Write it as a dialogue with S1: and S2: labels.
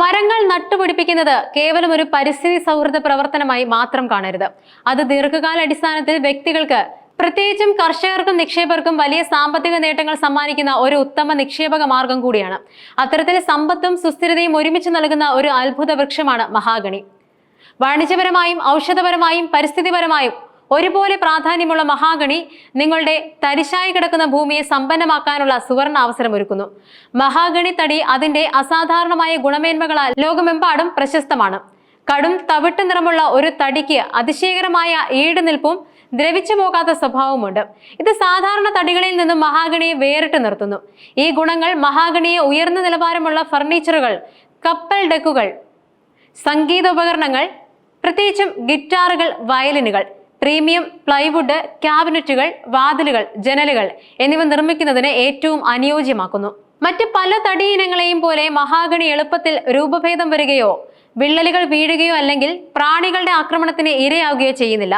S1: മരങ്ങൾ നട്ടുപിടിപ്പിക്കുന്നത് കേവലം ഒരു പരിസ്ഥിതി സൗഹൃദ പ്രവർത്തനമായി മാത്രം കാണരുത്. അത് ദീർഘകാല അടിസ്ഥാനത്തിൽ വ്യക്തികൾക്ക് പ്രത്യേകിച്ചും കർഷകർക്കും നിക്ഷേപകർക്കും വലിയ സാമ്പത്തിക നേട്ടങ്ങൾ സമ്മാനിക്കുന്ന ഒരു ഉത്തമ നിക്ഷേപക മാർഗം കൂടിയാണ്. അത്തരത്തിൽ സമ്പത്തും സുസ്ഥിരതയും ഒരുമിച്ച് നൽകുന്ന ഒരു അത്ഭുത വൃക്ഷമാണ് മഹാഗണി. വാണിജ്യപരമായും ഔഷധപരമായും പരിസ്ഥിതിപരമായും ഒരുപോലെ പ്രാധാന്യമുള്ള മഹാഗണി നിങ്ങളുടെ തരിശായി കിടക്കുന്ന ഭൂമിയെ സമ്പന്നമാക്കാനുള്ള സുവർണ അവസരം ഒരുക്കുന്നു. മഹാഗണി തടി അതിന്റെ അസാധാരണമായ ഗുണമേന്മകളാൽ ലോകമെമ്പാടും പ്രശസ്തമാണ്. കടും തവിട്ട് നിറമുള്ള ഒരു തടിക്ക് അതിശയകരമായ ഈട് നിൽപ്പും ദ്രവിച്ചു പോകാത്ത സ്വഭാവമുണ്ട് ഇത് സാധാരണ തടികളിൽ നിന്നും മഹാഗണിയെ വേറിട്ട് നിർത്തുന്നു. ഈ ഗുണങ്ങൾ മഹാഗണിയെ ഉയർന്ന നിലവാരമുള്ള ഫർണിച്ചറുകൾ കപ്പൽ ഡെക്കുകൾ സംഗീതോപകരണങ്ങൾ പ്രത്യേകിച്ചും ഗിറ്റാറുകൾ വയലിനുകൾ പ്രീമിയം പ്ലൈവുഡ് ക്യാബിനറ്റുകൾ വാതിലുകൾ ജനലുകൾ എന്നിവ നിർമ്മിക്കുന്നതിന് ഏറ്റവും അനുയോജ്യമാക്കുന്നു. മറ്റ് പല തടി ഇനങ്ങളെയും പോലെ മഹാഗണി എളുപ്പത്തിൽ രൂപഭേദം വരികയോ വിള്ളലുകൾ വീഴുകയോ അല്ലെങ്കിൽ പ്രാണികളുടെ ആക്രമണത്തിന് ഇരയാവുകയോ ചെയ്യുന്നില്ല.